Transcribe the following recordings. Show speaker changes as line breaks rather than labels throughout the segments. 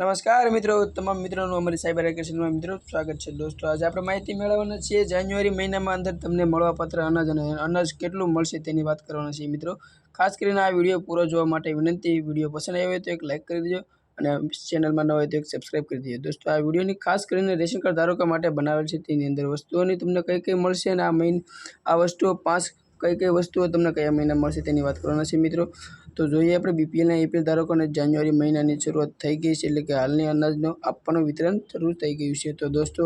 નમસ્કાર મિત્રો, તમામ મિત્રોનું અમારી સાયબર એકેશનમાં મિત્રો સ્વાગત છે. દોસ્તો, આજે આપણે માહિતી મેળવવાના છીએ. જાન્યુઆરી મહિનામાં અંદર તમને મળવાપાત્ર અનાજ અને અનાજ કેટલું મળશે તેની વાત કરવાના છીએ મિત્રો. ખાસ કરીને આ વીડિયો પૂરો જોવા માટે વિનંતી, વીડિયો પસંદ આવ્યો હોય તો એક લાઇક કરી દેજો અને ચેનલમાં ન હોય તો એક સબસ્ક્રાઇબ કરી દેજો. દોસ્તો, આ વિડીયોની ખાસ કરીને રેશન કાર્ડ ધારકો માટે બનાવેલ છે. તેની અંદર વસ્તુઓની તમને કઈ કઈ મળશે અને આ મહિન, આ વસ્તુઓ પાંચ કઈ કઈ વસ્તુઓ તમને કયા મહિના મળશે તેની વાત કરવાના છે મિત્રો. તો જોઈએ આપણે બીપીએલના એપીએલ ધારકોને જાન્યુઆરી મહિનાની શરૂઆત થઈ ગઈ છે એટલે કે હાલની અનાજનો આપવાનું વિતરણ શરૂ થઈ ગયું છે. તો દોસ્તો,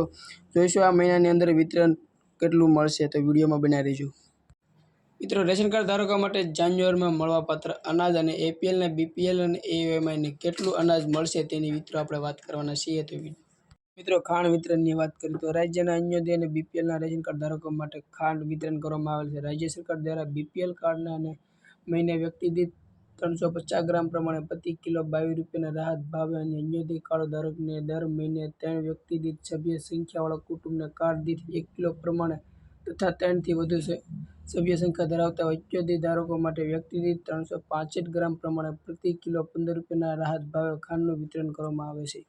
જોઈશું આ મહિનાની અંદર વિતરણ કેટલું મળશે તો વિડીયોમાં બનાવી રહીશું મિત્રો, રેશન કાર્ડ ધારકો માટે જાન્યુઆરીમાં મળવાપાત્ર અનાજ અને એપીએલ અને બીપીએલ અને એએમઆઈને કેટલું અનાજ મળશે તેની મિત્રો આપણે વાત કરવાના છીએ. તો મિત્રો, ખાંડ વિતરણની વાત કરીએ તો રાજ્યના અન્યોદય અને બીપીએલના રેશન કાર્ડ ધારકો માટે ખાંડ વિતરણ કરવામાં આવેલ છે. રાજ્ય સરકાર દ્વારા બીપીએલ કાર્ડના અને મહિને વ્યક્તિ દીઠ ત્રણસો પચાસ ગ્રામ પ્રમાણે પ્રતિ કિલો બાવીસ રૂપિયાના રાહત ભાવે અને અન્યોદય કાર્ડ ધારકને દર મહિને ત્રણ વ્યક્તિ દીઠ સભ્ય સંખ્યાવાળા કુટુંબને કાર્ડ દીઠ એક કિલો પ્રમાણે તથા ત્રણથી વધુ સભ્ય સંખ્યા ધરાવતા અંત્યોદય ધારકો માટે વ્યક્તિ દીઠ ત્રણસો પાંસઠ ગ્રામ પ્રમાણે પ્રતિ કિલો પંદર રૂપિયાના રાહત ભાવે ખાંડનું વિતરણ કરવામાં આવે છે.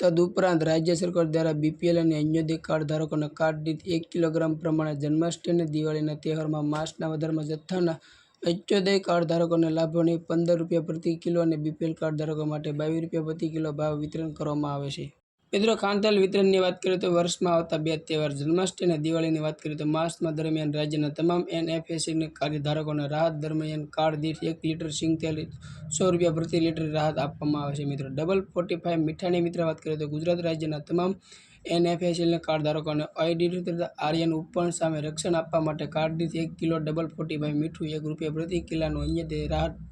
તદુપરાંત રાજ્ય સરકાર દ્વારા બીપીએલ અને અન્ય કાર્ડ ધારકોને કાર્ડ દીઠ એક કિલોગ્રામ પ્રમાણે જન્માષ્ટમી અને દિવાળીના તહેવારમાં માંસના વધારામાં જથ્થાના અંત્યોદય કાર્ડ ધારકોને લાભોની પંદર રૂપિયા પ્રતિ કિલો અને બીપીએલ કાર્ડ ધારકો માટે બાવીસ રૂપિયા પ્રતિ કિલો ભાવ વિતરણ કરવામાં આવે છે. મિત્રો ખાનતેલ વિતરણની વાત કરીએ તો વર્ષમાં આવતા બે તહેવાર જન્માષ્ટમી અને દિવાળીની વાત કરીએ તો માસમાં દરમિયાન રાજ્યના તમામ એનએફએસસીના કાર્યધારકોને રાહત દરમિયાન કાર્ડ દીઠ એક લીટર સિંગ તેલ સો રૂપિયા પ્રતિ લીટર રાહત આપવામાં આવે છે. મિત્રો, ડબલ ફોર્ટી ફાઇવ મીઠાની મિત્ર વાત કરીએ તો ગુજરાત રાજ્યના તમામ એનએફએસએલના કાર્ડ ધારકોને આઈડી આર્યન ઉપકરણ સામે રક્ષણ આપવા માટે કાર્ડ દીઠ એક કિલો ડબલ ફોર્ટી ફાઇવ મીઠું એક રૂપિયા પ્રતિ કિલ્લાનું અહીંયા રાહત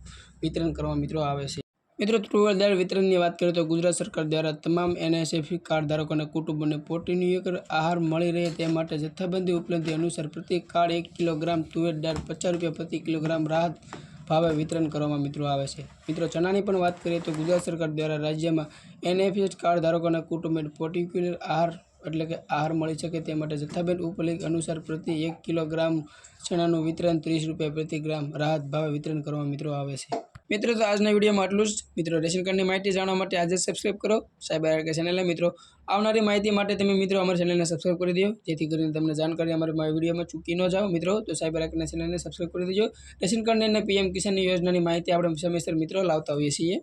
વિતરણ કરવા મિત્રો આવે છે. મિત્રો તુવેર દાળ વિતરણની વાત કરીએ તો ગુજરાત સરકાર દ્વારા તમામ એનએસએફી કાર્ડ ધારકોના કુટુંબોને પોટીન્યુકર આહાર મળી રહે તે માટે જથ્થાબંધી ઉપલબ્ધિ અનુસાર પ્રતિ કાર્ડ એક કિલોગ્રામ તુવેર દાળ પચાસ રૂપિયા પ્રતિ કિલોગ્રામ રાહત ભાવે વિતરણ કરવામાં મિત્રો આવે છે. મિત્રો, ચણાની પણ વાત કરીએ તો ગુજરાત સરકાર દ્વારા રાજ્યમાં એનએફએસ કાર્ડ ધારકોના કુટુંબને પોર્ટિક્યુલર આહાર એટલે કે આહાર મળી શકે તે માટે જથ્થાબંધ ઉપલેખ અનુસાર પ્રતિ એક કિલોગ્રામ ચણાનું વિતરણ ત્રીસ રૂપિયા પ્રતિ ગ્રામ રાહત ભાવે વિતરણ કરવામાં મિત્રો આવે છે. મિત્રો, તો આજના વિડીયોમાં આટલું જ. મિત્રો, રેશન કાર્ડની માહિતી જાણવા માટે આજે સબસ્ક્રાઈબ કરો. સાયબર આર કે ચેનલને મિત્રો. આવનારી માહિતી માટે તમે, મિત્રો, અમારી ચેનલને સબસ્ક્રાઈબ કરી દો જેથી કરીને તમને જાણકારી અમારી વિડીયોમાં ચૂકી ન જાઓ. મિત્રો, તો સાયબર આર ચેનલને સબસ્ક્રાઈબ કરી દેજો. રેશન કાર્ડની અને પીએમ કિસાનની યોજનાની માહિતી આપણે સમયસર, મિત્રો, લાવતા હોઈએ છીએ.